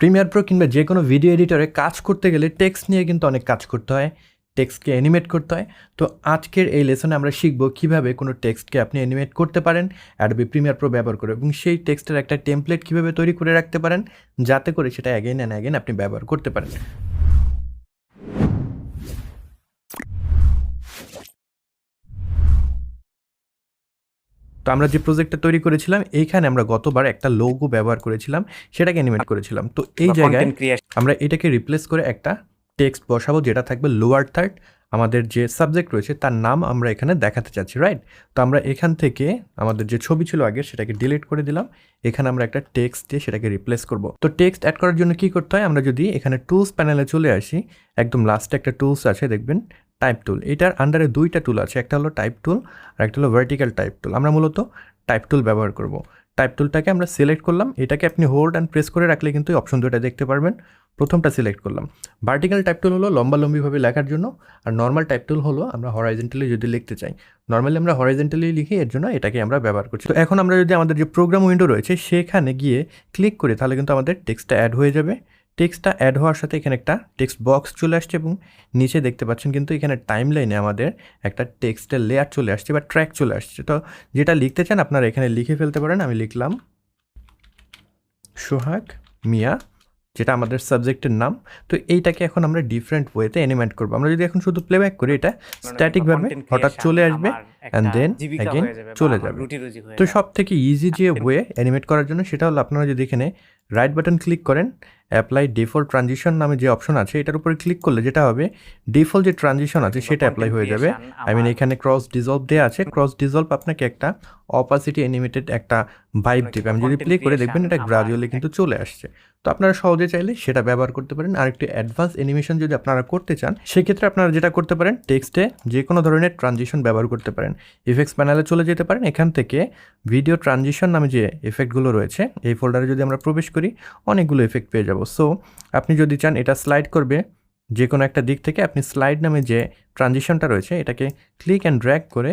Premiere Pro কিংবা যে কোনো ভিডিও এডিটরে কাজ করতে গেলে টেক্সট নিয়ে কিন্তু অনেক কাজ করতে হয় টেক্সটকে অ্যানিমেট করতে হয়। তো আজকের এই লেসনে আমরা শিখব কীভাবে কোনো টেক্সটকে আপনি অ্যানিমেট করতে পারেন অ্যাডবি প্রিমিয়ার প্রো ব্যবহার করে এবং সেই টেক্সটের একটা টেমপ্লেট কীভাবে তৈরি করে রাখতে পারেন, যাতে করে সেটা অ্যাগেন অ্যান্ড অ্যাগেন আপনি ব্যবহার করতে পারেন। তো আমরা যে প্রজেক্টটা তৈরি করেছিলাম এইখানে আমরা গতবার একটা লোগো ব্যবহার করেছিলাম সেটাকে অ্যানিমেট করেছিলাম। তো এই জায়গায় আমরা এটাকে রিপ্লেস করে একটা টেক্সট বসাবো যেটা থাকবে লোয়ার থার্ড আমাদের যে সাবজেক্ট রয়েছে তার নাম আমরা এখানে দেখাতে চাচ্ছি রাইট তো আমরা এখান থেকে আমাদের যে ছবি ছিল আগে সেটাকে ডিলিট করে দিলাম। এখানে আমরা একটা টেক্সট দিয়ে সেটাকে রিপ্লেস করব। তো টেক্সট অ্যাড করার জন্য কি করতে হয়? আমরা যদি এখানে টুলস প্যানেলে চলে আসি একদম লাস্টে একটা টুলস আছে দেখবেন টাইপ টুল এটার আন্ডারে দুইটা টুল আছে, একটা হলো টাইপ টুল আর একটা হলো ভার্টিক্যাল টাইপ টুল আমরা মূলত টাইপ টুল ব্যবহার করব। টাইপ টুলটাকে আমরা সিলেক্ট করলাম, এটাকে আপনি হোল্ড অ্যান্ড প্রেস করে রাখলে কিন্তু অপশন দুটা দেখতে পারবেন। প্রথমটা সিলেক্ট করলাম। ভার্টিক্যাল টাইপ টুল হলো লম্বালম্বিভাবে লেখার জন্য আর নর্মাল টাইপ টুল হলো আমরা হরাইজেন্টালি যদি লিখতে চাই। নর্মালি আমরা হরাইজেন্টালি লিখি, এর জন্য এটাকে আমরা ব্যবহার করছি। তো এখন আমরা যদি আমাদের যে প্রোগ্রাম উইন্ডো রয়েছে, সেখানে গিয়ে ক্লিক করি তাহলে কিন্তু আমাদের টেক্সটটা অ্যাড হয়ে যাবে। টেক্সটটা অ্যাড হওয়ার সাথে এখানে একটা টেক্সট বক্স চলে আসছে এবং নিচে দেখতে পাচ্ছেন কিন্তু এখানে টাইম লাইনে আমাদের একটা টেক্সটের লেয়ার চলে আসছে বা ট্র্যাক চলে আসছে। তো যেটা লিখতে চান আপনারা এখানে লিখে ফেলতে পারেন। আমি লিখলাম সোহাগ মিয়া যেটা আমাদের সাবজেক্টের নাম। তো এইটাকে এখন আমরা ডিফারেন্ট ওয়েতে অ্যানিমেট করব। আমরা যদি এখন শুধু প্লেব্যাক করি এটা স্ট্যাটিকভাবে হঠাৎ চলে আসবে অ্যান্ড দেন অ্যাগেন চলে যাবে। তো সব থেকে ইজি যে ওয়ে অ্যানিমেট করার জন্য সেটা হলো আপনারা যদি এখানে রাইট বাটন ক্লিক করেন অ্যাপ্লাই ডিফল্ট ট্রানজিশন নামে যে অপশন আছে এটার উপরে ক্লিক করলে যেটা হবে ডিফল্ট যে ট্রানজিশন আছে সেটা অ্যাপ্লাই হয়ে যাবে। আই মিন এখানে ক্রস ডিজলভ দেওয়া আছে। ক্রস ডিজলভ আপনাকে একটা অপাসিটি অ্যানিমেটেড একটা ভাইব দেবে। আমি যদি প্লে করে দেখবেন এটা গ্রাজুয়ালি কিন্তু চলে আসছে। তো আপনারা সহজে চাইলে সেটা ব্যবহার করতে পারেন। আর একটি অ্যাডভান্স অ্যানিমেশন যদি আপনারা করতে চান সেক্ষেত্রে আপনারা যেটা করতে পারেন টেক্সটে যে কোনো ধরনের ট্রানজিশন ব্যবহার করতে পারেন। ইফেক্টস প্যানেলে চলে যেতে পারেন। এখান থেকে ভিডিও ট্রানজিশন নামে যে এফেক্টগুলো রয়েছে এই ফোল্ডারে যদি আমরা প্রবেশ করি অনেকগুলো এফেক্ট পেয়ে যাব। সো আপনি যদি চান এটা স্লাইড করবে যে কোনো একটা দিক থেকে আপনি স্লাইড নামে যে ট্রানজিশনটা রয়েছে, এটাকে ক্লিক অ্যান্ড ড্র্যাগ করে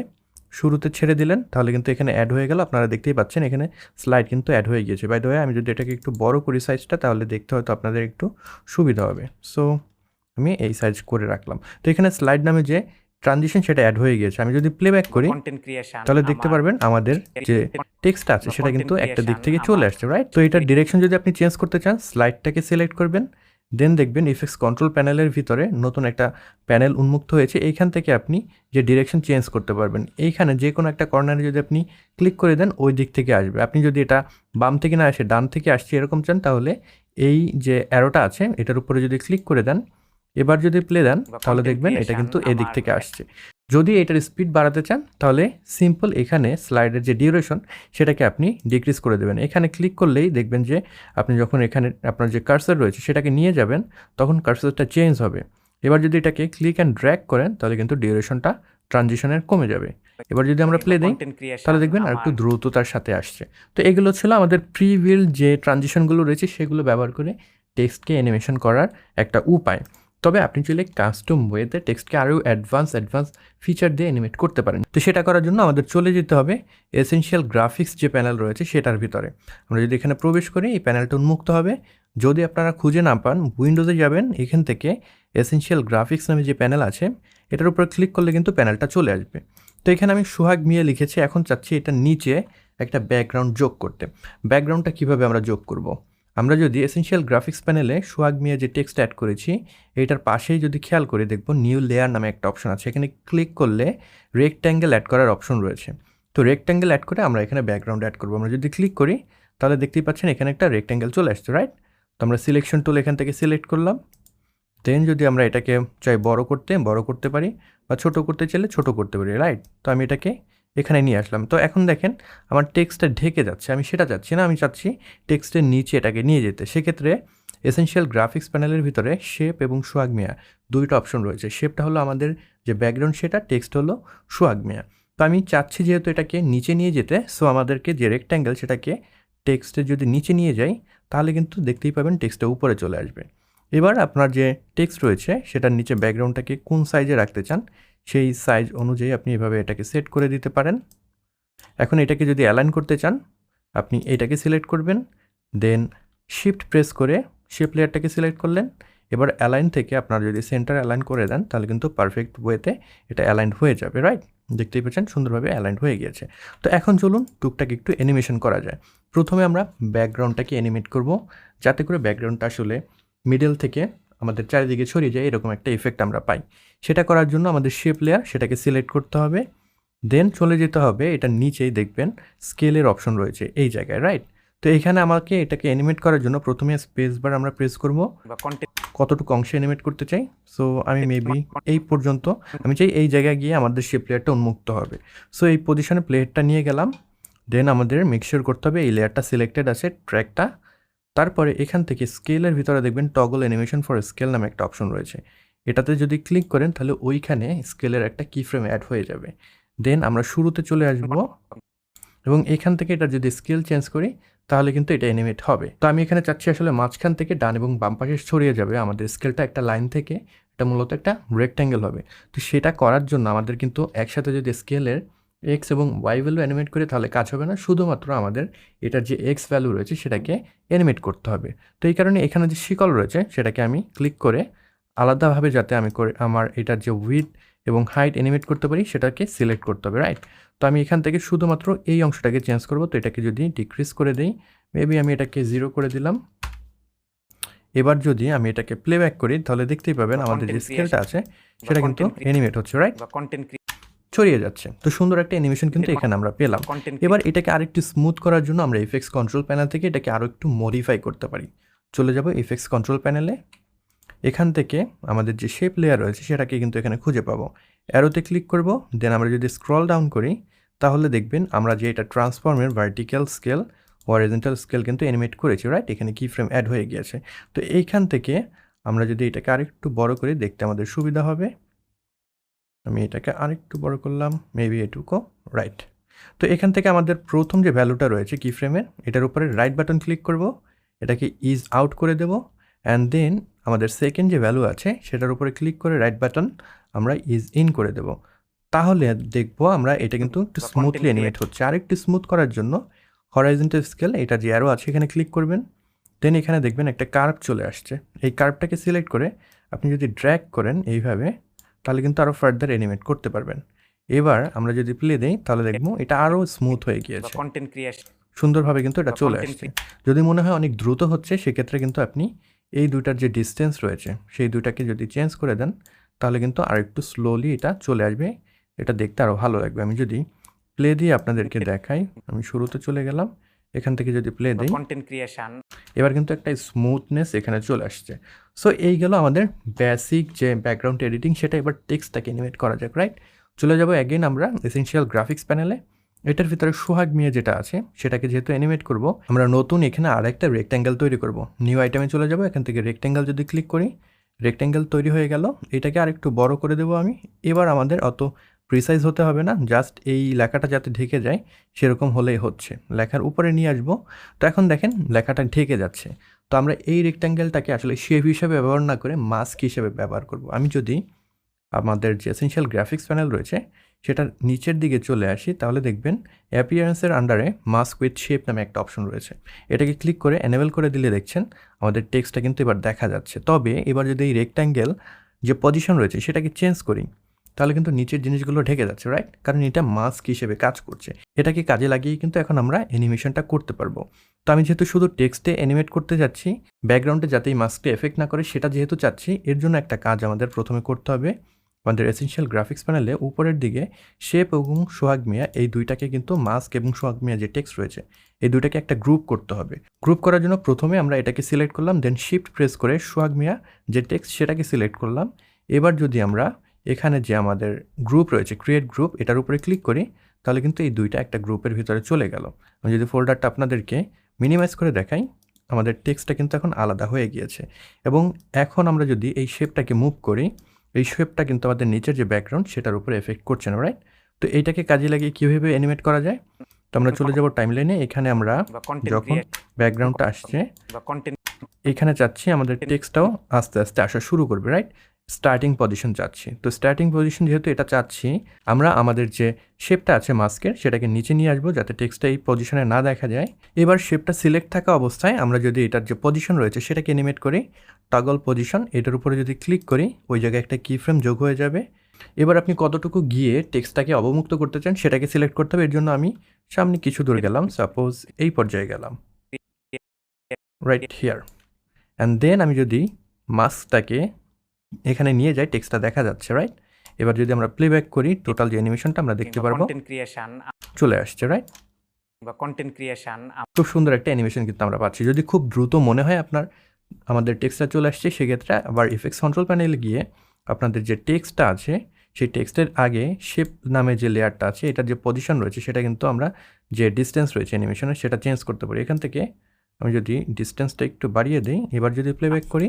শুরুতে ছেড়ে দিলেন, তাহলে কিন্তু এখানে অ্যাড হয়ে গেল। আপনারা দেখতেই পাচ্ছেন এখানে স্লাইড কিন্তু অ্যাড হয়ে গিয়েছে। বাই দ্য আমি যদি এটাকে একটু বড় করি সাইজটা তাহলে দেখতে হয়তো আপনাদের একটু সুবিধা হবে। সো আমি এই সাইজ করে রাখলাম। তো এখানে স্লাইড নামে যে ট্রানজিশন সেটা অ্যাড হয়ে গিয়েছে। আমি যদি প্লেব্যাক করি তাহলে দেখতে পারবেন আমাদের যে টেক্সট আছে সেটা কিন্তু একটা দিক থেকে চলে আসছে রাইট তো এটার ডিরেকশন যদি আপনি চেঞ্জ করতে চান স্লাইডটাকে সিলেক্ট করবেন দেন দেখবেন ইফেক্টস কন্ট্রোল প্যানেলের ভিতরে নতুন একটা প্যানেল উন্মুক্ত হয়েছে। এইখান থেকে আপনি যে ডিরেকশন চেঞ্জ করতে পারবেন এইখানে যে কোনো একটা কর্নারে যদি আপনি ক্লিক করে দেন ওই দিক থেকে আসবে। আপনি যদি এটা বাম থেকে না আসে ডান থেকে আসছে এরকম চান তাহলে এই যে অ্যারোটা আছে এটার উপরে যদি ক্লিক করে দেন এবার যদি প্লে দেন তাহলে দেখবেন এটা কিন্তু এদিক থেকে আসছে। যদি এটার স্পিড বাড়াতে চান তাহলে সিম্পল এখানে স্লাইডের যে ডিউরেশন সেটাকে আপনি ডিক্রিজ করে দেবেন। এখানে ক্লিক করলেই দেখবেন যে আপনি যখন এখানে আপনার যে কার্সার রয়েছে সেটাকে নিয়ে যাবেন তখন কার্সারটা চেঞ্জ হবে। এবার যদি এটাকে ক্লিক অ্যান্ড ড্র্যাগ করেন তাহলে কিন্তু ডিউরেশনটা ট্রানজিশনের কমে যাবে। এবার যদি আমরা প্লে দিই তাহলে দেখবেন আর একটু দ্রুততার সাথে আসছে। তো এগুলো ছিল আমাদের প্রিভিল যে ট্রানজিশনগুলো রয়েছে সেগুলো ব্যবহার করে টেক্সটকে অ্যানিমেশন করার একটা উপায়। তবে আপনি চাইলে কাস্টম ওয়েতে টেক্সটকে আরও অ্যাডভান্স অ্যাডভান্স ফিচার দিয়ে অ্যানিমেট করতে পারেন। তো সেটা করার জন্য আমাদের চলে যেতে হবে এসেনশিয়াল গ্রাফিক্স যে প্যানেল রয়েছে সেটার ভিতরে। আমরা যদি এখানে প্রবেশ করি, এই প্যানেলটা উন্মুক্ত হবে। যদি আপনারা খুঁজে না পান উইন্ডোজে যাবেন, এখান থেকে এসেনশিয়াল গ্রাফিক্স নামে যে প্যানেল আছে, এটার উপর ক্লিক করলে কিন্তু প্যানেলটা চলে আসবে। তো এখানে আমি সোহাগ মিয়া লিখেছি, এখন চাচ্ছি এটা নিচে একটা ব্যাকগ্রাউন্ড যোগ করতে। ব্যাকগ্রাউন্ডটা কীভাবে আমরা যোগ করব? আমরা যদি এসেনশিয়াল গ্রাফিক্স প্যানেলে সোহাগ মিয়া যে টেক্সট অ্যাড করেছি, এটার পাশেই যদি খেয়াল করে দেখব নিউ লেয়ার নামে একটা অপশন আছে। এখানে ক্লিক করলে রেক্ট্যাঙ্গেল অ্যাড করার অপশন রয়েছে। তো রেক্ট্যাঙ্গেল অ্যাড করে আমরা এখানে ব্যাকগ্রাউন্ড অ্যাড করব। আমরা যদি ক্লিক করি, তাহলে দেখতেই পাচ্ছেন এখানে একটা রেক্ট্যাঙ্গেল চলে আসছে রাইট তো আমরা সিলেকশন টুল এখান থেকে সিলেক্ট করলাম। দেন যদি আমরা এটাকে চাই বড় করতে বড় করতে পারি বা ছোট করতে চাইলে ছোট করতে পারি রাইট তো আমি এটাকে এখানে নিয়ে আসলাম। তো এখন দেখেন, আমার টেক্সটটা ঢেকে যাচ্ছে। আমি সেটা চাচ্ছি না, আমি চাচ্ছি টেক্সটের নিচে এটাকে নিয়ে যেতে। সেক্ষেত্রে এসেনশিয়াল গ্রাফিক্স প্যানেলের ভিতরে শেপ এবং সোয়াগ মিয়া দুইটা অপশন রয়েছে। শেপটা হলো আমাদের যে ব্যাকগ্রাউন্ড সেটা টেক্সট হলো সোয়াগ মিয়া তো আমি চাচ্ছি যেহেতু এটাকে নিচে নিয়ে যেতে সো আমাদেরকে যে রেক্ট্যাঙ্গেল সেটাকে টেক্সটে যদি নিচে নিয়ে যাই, তাহলে কিন্তু দেখতেই পাবেন টেক্সটটা উপরে চলে আসবে। এবার আপনার যে টেক্সট রয়েছে, সেটার নিচে ব্যাকগ্রাউন্ডটাকে কোন সাইজে রাখতে চান, সেই সাইজ অনুযায়ী আপনি এভাবে এটাকে সেট করে দিতে পারেন। এখন এটাকে যদি অ্যালাইন করতে চান, আপনি এটাকে সিলেক্ট করবেন দেন শিফট প্রেস করে শেপ লেয়ারটাকে সিলেক্ট করলেন। এবার অ্যালাইন থেকে আপনার যদি সেন্টার অ্যালাইন করে দেন, তাহলে কিন্তু পারফেক্ট ওয়েতে এটা অ্যালাইন হয়ে যাবে রাইট দেখতেই পাচ্ছেন, সুন্দরভাবে অ্যালাইন হয়ে গিয়েছে। তো এখন চলুন টুকটাক একটু অ্যানিমেশন করা যায়। প্রথমে আমরা ব্যাকগ্রাউন্ডটাকে অ্যানিমেট করব, যাতে করে ব্যাকগ্রাউন্ডটা আসলে মিডল থেকে আমাদের চারিদিকে ছড়িয়ে যায় এরকম একটা ইফেক্ট আমরা পাই। সেটা করার জন্য আমাদের শেপ লেয়ার সেটাকে সিলেক্ট করতে হবে। দেন চলে যেতে হবে এটা নিচেই দেখবেন স্কেলের অপশন রয়েছে এই জায়গায় রাইট তো এখানে আমাকে এটাকে অ্যানিমেট করার জন্য প্রথমে স্পেস বার আমরা প্রেস করব। কতটুকু অংশে অ্যানিমেট করতে চাই? সো আমি মেবি এই পর্যন্ত আমি চাই এই জায়গায় গিয়ে আমাদের শেপ লেয়ারটা উন্মুক্ত হবে। সো এই পজিশনে প্লেয়ারটা নিয়ে গেলাম দেন আমাদের মিক্সচার করতে হবে এই লেয়ারটা সিলেক্টেড আছে ট্র্যাকটা তারপরে এখান থেকে স্কেলের ভিতরে দেখবেন টগল অ্যানিমেশন ফর স্কেল নামে একটা অপশন রয়েছে। এটাতে যদি ক্লিক করেন, তাহলে ওইখানে স্কেলের একটা কি ফ্রেম অ্যাড হয়ে যাবে। দেন আমরা শুরুতে চলে আসব। এবং এখান থেকে এটা যদি স্কেল চেঞ্জ করি, তাহলে কিন্তু এটা অ্যানিমেট হবে। তো আমি এখানে চাচ্ছি আসলে মাঝখান থেকে ডান এবং বাম পাশে ছড়িয়ে যাবে আমাদের স্কেলটা একটা লাইন থেকে। এটা মূলত একটা রেক্ট্যাঙ্গেল হবে। তো সেটা করার জন্য আমাদের কিন্তু একসাথে যদি স্কেলের এক্স এবং ওয়াই ভ্যালু অ্যানিমেট করি তাহলে কাজ হবে না। শুধুমাত্র আমাদের এটার যে এক্স ভ্যালু রয়েছে সেটাকে অ্যানিমেট করতে হবে। তো এই কারণে এখানে যে শিকল রয়েছে সেটাকে আমি ক্লিক করে আলাদাভাবে যাতে আমি করে আমার এটার যে উইথ এবং হাইট অ্যানিমেট করতে পারি সেটাকে সিলেক্ট করতে হবে রাইট তো আমি এখান থেকে শুধুমাত্র এই অংশটাকে চেঞ্জ করব। তো এটাকে যদি ডিক্রিজ করে দিই মেবি আমি এটাকে জিরো করে দিলাম। এবার যদি আমি এটাকে প্লেব্যাক করি তাহলে দেখতেই পাবেন আমাদের যে স্কেলটা আছে সেটা কিন্তু অ্যানিমেট হচ্ছে রাইট কন্টেন্ট ছড়িয়ে যাচ্ছে। তো সুন্দর একটা অ্যানিমেশন কিন্তু এখানে আমরা পেলাম। এবার এটাকে আরেকটু স্মুথ করার জন্য আমরা এফএক্স কন্ট্রোল প্যানেল থেকে এটাকে আরও একটু মডিফাই করতে পারি। চলে যাব এফএক্স কন্ট্রোল প্যানেলে এখান থেকে আমাদের যে শেপ লেয়ার রয়েছে সেটাকে কিন্তু এখানে খুঁজে পাবো। অ্যারোতে ক্লিক করব দেন আমরা যদি স্ক্রল ডাউন করি তাহলে দেখবেন আমরা যে এটা ট্রান্সফর্মের ভার্টিক্যাল স্কেল হরিজেন্টাল স্কেল কিন্তু অ্যানিমেট করেছি রাইট এখানে কি ফ্রেম অ্যাড হয়ে গিয়েছে। তো এইখান থেকে আমরা যদি এটাকে আরেকটু বড় করে দেখতে আমাদের সুবিধা হবে। আমি এটাকে আরেকটু বড় করলাম মেবি এটুকু রাইট তো এখান থেকে আমাদের প্রথম যে ভ্যালুটা রয়েছে কি ফ্রেমের এটার উপরে রাইট বাটন ক্লিক করব এটাকে ইজ আউট করে দেব অ্যান্ড দেন আমাদের সেকেন্ড যে ভ্যালু আছে সেটার উপরে ক্লিক করে রাইট বাটন আমরা ইজ ইন করে দেব। তাহলে দেখব আমরা এটা কিন্তু একটু স্মুথলি অ্যানিমেট হচ্ছে। আর একটু স্মুথ করার জন্য হরাইজেন্টাল স্কেল এটা যে অ্যারো আছে এখানে ক্লিক করবেন। দেন এখানে দেখবেন একটা কার্ভ চলে আসছে। এই কার্ভটাকে সিলেক্ট করে আপনি যদি ড্র্যাগ করেন এইভাবে তাহলে কিন্তু আরও ফার্দার অ্যানিমেট করতে পারবেন। এবার আমরা যদি প্লে দেই তাহলে দেখব এটা আরও স্মুথ হয়ে গিয়েছে। কন্টেন্ট ক্রিয়েশন সুন্দরভাবে কিন্তু এটা চলে আসছে। যদি মনে হয় অনেক দ্রুত হচ্ছে সেক্ষেত্রে কিন্তু আপনি এই দুইটার যে ডিস্টেন্স রয়েছে সেই দুইটাকে যদি চেঞ্জ করে দেন তাহলে কিন্তু আর একটু স্লোলি এটা চলে আসবে। এটা দেখতে আরও ভালো লাগবে। আমি যদি প্লে দিয়ে আপনাদেরকে দেখাই আমি শুরুতে চলে গেলাম। এখান থেকে যদি প্লে দিই কন্টেন্ট ক্রিয়েশন এবার কিন্তু একটা স্মুথনেস এখানে চলে আসছে। সো এই গেল আমাদের বেসিক যে ব্যাকগ্রাউন্ড এডিটিং সেটা এবার টেক্সটটাকে অ্যানিমেট করা যাক রাইট চলে যাব অ্যাগেন আমরা এসেনশিয়াল গ্রাফিক্স প্যানেলে এটার ভিতরে সোহাগ মিয়া যেটা আছে, সেটাকে যেহেতু অ্যানিমেট করব, আমরা নতুন এখানে আরেকটা রেক্ট্যাঙ্গেল তৈরি করব। নিউ আইটেমে চলে যাব, এখান থেকে রেক্ট্যাঙ্গেল যদি ক্লিক করি রেক্ট্যাঙ্গেল তৈরি হয়ে গেল। এটাকে আরেকটু বড় করে দেবো আমি। এবার আমাদের অত প্রিসাইজ হতে হবে না জাস্ট এই লেখাটা যাতে ঢেকে যায়, সেরকম হলেই হচ্ছে। লেখার উপরে নিয়ে আসব। তো এখন দেখেন, লেখাটা ঢেকে যাচ্ছে। তো আমরা এই রেক্ট্যাঙ্গেলটাকে আসলে শেপ হিসেবে ব্যবহার না করে মাস্ক হিসেবে ব্যবহার করব। আমি যদি আমাদের যে এসেনশিয়াল গ্রাফিক্স প্যানেল রয়েছে, সেটার নিচের দিকে চলে আসি, তাহলে দেখবেন অ্যাপিয়ারেন্সের আন্ডারে মাস্ক উইথ শেপ নামে একটা অপশন রয়েছে। এটাকে ক্লিক করে এনেবেল করে দিলে দেখছেন আমাদের টেক্সটটা কিন্তু এবার দেখা যাচ্ছে। তবে এবার যদি এই রেক্ট্যাঙ্গেল যে পজিশন রয়েছে, সেটাকে চেঞ্জ করি তাহলে কিন্তু নিচের জিনিসগুলো ঢেকে যাচ্ছে রাইট কারণ এটা মাস্ক হিসেবে কাজ করছে। এটাকে কাজে লাগিয়ে কিন্তু এখন আমরা অ্যানিমেশনটা করতে পারব। তো আমি যেহেতু শুধু টেক্সটে অ্যানিমেট করতে যাচ্ছি ব্যাকগ্রাউন্ডে যাতে এই মাস্কটা এফেক্ট না করে, সেটা যেহেতু চাচ্ছি, এর জন্য একটা কাজ আমাদের প্রথমে করতে হবে। আমাদের এসেনশিয়াল গ্রাফিক্স প্যানেলে উপরের দিকে শেপ এবং সোহাগ মিয়া, এই দুইটাকে কিন্তু মাস্ক এবং সোহাগ মিয়া যে টেক্সট রয়েছে, এই দুইটাকে একটা গ্রুপ করতে হবে। গ্রুপ করার জন্য প্রথমে আমরা এটাকে সিলেক্ট করলাম দেন শিফট প্রেস করে সোহাগ মিয়া যে টেক্সট সেটাকে সিলেক্ট করলাম। এবার যদি আমরা এখানে যে আমাদের গ্রুপ রয়েছে ক্রিয়েট গ্রুপ এটার উপরে ক্লিক করি তাহলে কিন্তু এই দুইটা একটা গ্রুপের ভিতরে চলে গেল। আমি যদি ফোল্ডারটা আপনাদেরকে মিনিমাইজ করে দেখাই আমাদের টেক্সটটা কিন্তু এখন আলাদা হয়ে গিয়েছে। এবং এখন আমরা যদি এই শেপটাকে মুভ করি এই শেপটা কিন্তু আমাদের নিচের যে ব্যাকগ্রাউন্ড সেটার উপরে এফেক্ট করছে না রাইট তো এইটাকে কাজে লাগিয়ে কীভাবে অ্যানিমেট করা যায়? তো আমরা চলে যাব টাইম লাইনে এখানে আমরা যখন ব্যাকগ্রাউন্ডটা আসছে এখানে চাচ্ছি আমাদের টেক্সটটাও আস্তে আস্তে আসা শুরু করবে রাইট স্টার্টিং পজিশন চাচ্ছি। তো স্টার্টিং পজিশন যেহেতু এটা চাচ্ছি, আমরা আমাদের যে শেপটা আছে মাস্কের সেটাকে নিচে নিয়ে আসব যাতে টেক্সটটা এই পজিশনে না দেখা যায়। এবার শেপটা সিলেক্ট থাকা অবস্থায় আমরা যদি এটার যে পজিশন রয়েছে সেটাকে এনিমেট করি টগল পজিশন এটার উপরে যদি ক্লিক করি, ওই জায়গায় একটা কি ফ্রেম যোগ হয়ে যাবে। এবার আপনি কতটুকু গিয়ে টেক্সটটাকে অবমুক্ত করতে চান সেটাকে সিলেক্ট করতে হবে, এর জন্য আমি সামনে কিছু দূর গেলাম সাপোজ এই পর্যায়ে গেলাম। রাইট হিয়ার অ্যান্ড দেন আমি যদি মাস্কটাকে এখানে নিয়ে যাই টেক্সটটা দেখা যাচ্ছে রাইট এবার যদি আমরা প্লেব্যাক করি টোটাল যে অ্যানিমেশনটা আমরা দেখতে পারব। কন্টেন্ট ক্রিয়েশন চলে আসছে রাইট বা কন্টেন্ট ক্রিয়েশন খুব সুন্দর একটা অ্যানিমেশন কিন্তু আমরা পাচ্ছি। যদি খুব দ্রুত মনে হয় আপনার আমাদের টেক্সটটা চলে আসছে সেক্ষেত্রে আবার ইফেক্টস কন্ট্রোল প্যানেলে গিয়ে আপনাদের যে টেক্সটটা আছে সেই টেক্সটের আগে শেপ নামে যে লেয়ারটা আছে এটার যে পজিশন রয়েছে সেটা কিন্তু আমরা যে ডিস্টেন্স রয়েছে অ্যানিমেশনের সেটা চেঞ্জ করতে পারি। এখান থেকে আমি যদি ডিস্টেন্সটা একটু বাড়িয়ে দিই এবার যদি প্লেব্যাক করি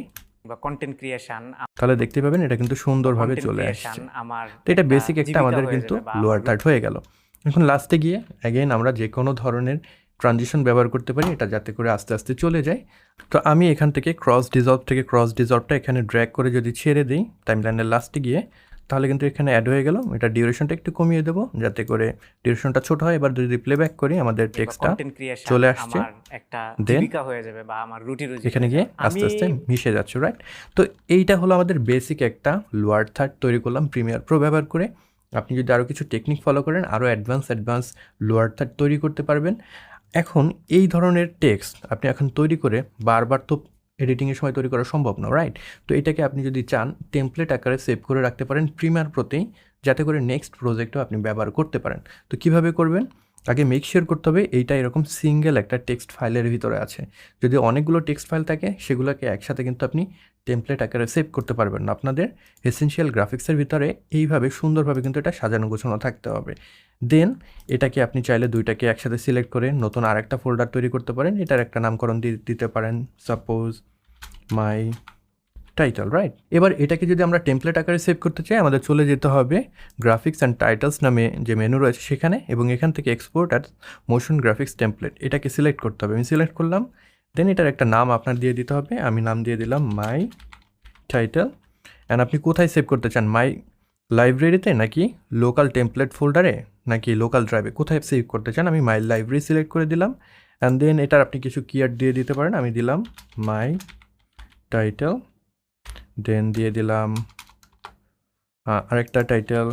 বা কন্টেন্ট ক্রিয়েশন তাহলে দেখতে পাবেন এটা কিন্তু সুন্দরভাবে চলে আসছে। আমার তো এটা বেসিক একটা আমাদের কিন্তু লোয়ার থার্ড হয়ে গেল। এখন লাস্টে গিয়ে অ্যাগেন আমরা যে কোনো ধরনের ট্রানজিশন ব্যবহার করতে পারি এটা যাতে করে আস্তে আস্তে চলে যায়। তো আমি এখান থেকে ক্রস ডিজলভ থেকে ক্রস ডিজলভটা এখানে ড্র্যাগ করে যদি ছেড়ে দিই টাইমলাইনের লাস্টে গিয়ে তাহলে কিন্তু এখানে অ্যাড হয়ে গেল। এটা ডিউরেশনটা একটু কমিয়ে দেবো যাতে করে ডিউরেশনটা ছোট হয়। এবার যদি প্লেব্যাক করি আমাদের টেক্সটটা চলে আসছে। একটা জীবিকা হয়ে যাবে বা আমার রুটি রুজি এখানে গিয়ে আস্তে আস্তে মিশে যাচ্ছে রাইট তো এইটা হলো আমাদের বেসিক একটা লোয়ার থার্ড তৈরি করলাম প্রিমিয়ার প্রো ব্যবহার করে। আপনি যদি আরও কিছু টেকনিক ফলো করেন আরও অ্যাডভান্স অ্যাডভান্স লোয়ার থার্ড তৈরি করতে পারবেন। এখন এই ধরনের টেক্সট আপনি এখন তৈরি করে বারবার তো এডিটিংয়ের সময় তৈরি করা সম্ভব না রাইট তো এটাকে আপনি যদি চান টেমপ্লেট আকারে সেভ করে রাখতে পারেন প্রিমিয়ার প্রতি, যাতে করে নেক্সট প্রজেক্টও আপনি ব্যবহার করতে পারেন। তো কীভাবে করবেন? আগে মেক শিওর করতে হবে এইটা এরকম সিঙ্গেল একটা টেক্সট ফাইলের ভিতরে আছে। যদি অনেকগুলো টেক্সট ফাইল থাকে, সেগুলোকে একসাথে কিন্তু আপনি টেমপ্লেট আকারে সেভ করতে পারবেন না। আপনাদের এসেনশিয়াল গ্রাফিক্সের ভিতরে এইভাবে সুন্দরভাবে কিন্তু এটা সাজানো গোছানো থাকতে হবে। দেন এটাকে আপনি চাইলে দুইটাকে একসাথে সিলেক্ট করে নতুন আরেকটা ফোল্ডার তৈরি করতে পারেন। এটার একটা নামকরণ দিতে পারেন। সাপোজ মাই টাইটেল রাইট এবার এটাকে যদি আমরা টেমপ্লেট আকারে সেভ করতে চাই, আমাদের চলে যেতে হবে গ্রাফিক্স অ্যান্ড টাইটেলস নামে যে মেনু রয়েছে সেখানে এবং এখান থেকে export at motion graphics template এটাকে সিলেক্ট করতে হবে। আমি সিলেক্ট করলাম দেন এটার একটা নাম আপনার দিয়ে দিতে হবে। আমি নাম দিয়ে দিলাম মাই টাইটেল অ্যান্ড আপনি কোথায় সেভ করতে চান? মাই লাইব্রেরিতে নাকি লোকাল টেমপ্লেট ফোল্ডারে নাকি লোকাল ড্রাইভে কোথায় সেভ করতে চান? আমি মাই লাইব্রেরি সিলেক্ট করে দিলাম। অ্যান্ড দেন এটার আপনি কিছু কিয়ার দিয়ে দিতে পারেন। আমি দিলাম মাই টাইটেল দেন দিয়ে দিলাম আরেকটা টাইটেল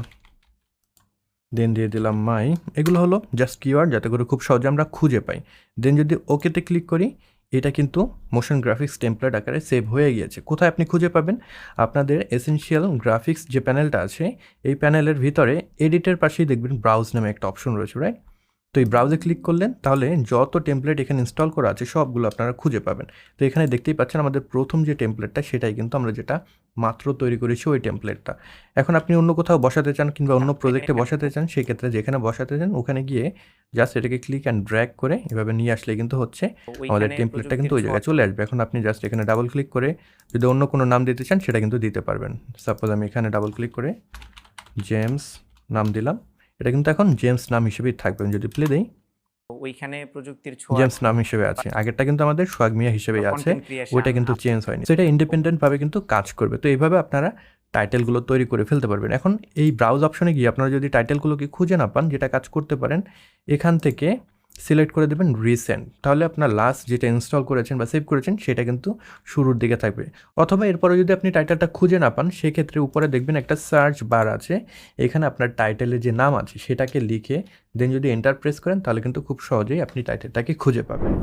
দেন দিয়ে দিলাম মাই এগুলো হলো জাস্ট কিওয়ার্ড যাতে করে খুব সহজে আমরা খুঁজে পাই। দেন যদি ওকেতে ক্লিক করি, এটা কিন্তু মোশন গ্রাফিক্স টেমপ্লেট আকারে সেভ হয়ে গিয়েছে। কোথায় আপনি খুঁজে পাবেন? আপনাদের এসেনশিয়াল গ্রাফিক্স যে প্যানেলটা আছে, এই প্যানেলের ভিতরে এডিটের পাশেই দেখবেন ব্রাউজ নামে একটা অপশন রয়েছে রাইট তো এই ব্রাউজে ক্লিক করলেন তাহলে যত টেমপ্লেট এখানে ইনস্টল করা আছে সবগুলো আপনারা খুঁজে পাবেন। তো এখানে দেখতেই পাচ্ছেন আমাদের প্রথম যে টেমপ্লেটটা সেটাই কিন্তু আমরা যেটা মাত্র তৈরি করেছি ওই টেমপ্লেটটা এখন আপনি অন্য কোথাও বসাতে চান কিংবা অন্য প্রজেক্টে বসাতে চান সেক্ষেত্রে যেখানে বসাতে চান ওখানে গিয়ে জাস্ট এটাকে ক্লিক অ্যান্ড ড্র্যাগ করে এভাবে নিয়ে আসলে কিন্তু হচ্ছে আমাদের টেমপ্লেটটা কিন্তু ওই জায়গায় চলে আসবে। এখন আপনি জাস্ট এখানে ডাবল ক্লিক করে যদি অন্য কোনো নাম দিতে চান সেটা কিন্তু দিতে পারবেন। সাপোজ আমি এখানে ডাবল ক্লিক করে জেমস নাম দিলাম। এটা কিন্তু এখন জেমস নাম হিসেবেই থাকবে। আমি যদি প্লে দিই ওইখানে প্রযুক্তির ছোঁয়া জেমস নাম হিসেবে আছে। আগেরটা কিন্তু আমাদের সোহাগ মিয়া হিসেবেই আছে। ওইটা কিন্তু চেঞ্জ হয়নি। সেটা ইন্ডিপেন্ডেন্ট ভাবে কিন্তু কাজ করবে। তো এইভাবে আপনারা টাইটেলগুলো তৈরি করে ফেলতে পারবেন। এখন এই ব্রাউজ অপশনে গিয়ে আপনারা যদি টাইটেলগুলোকে খুঁজে না পান যেটা কাজ করতে পারেন এখান থেকে সিলেক্ট করে দেবেন রিসেন্ট তাহলে আপনার লাস্ট যেটা ইনস্টল করেছেন বা সেভ করেছেন, সেটা কিন্তু শুরুর দিকে থাকবে। অথবা এরপরে যদি আপনি টাইটেলটা খুঁজে না পান, সেক্ষেত্রে উপরে দেখবেন একটা সার্চ বার আছে। এখানে আপনার টাইটেলের যে নাম আছে, সেটাকে লিখে দেন যদি এন্টার প্রেস করেন, তাহলে কিন্তু খুব সহজেই আপনি টাইটেলটাকে খুঁজে পাবেন।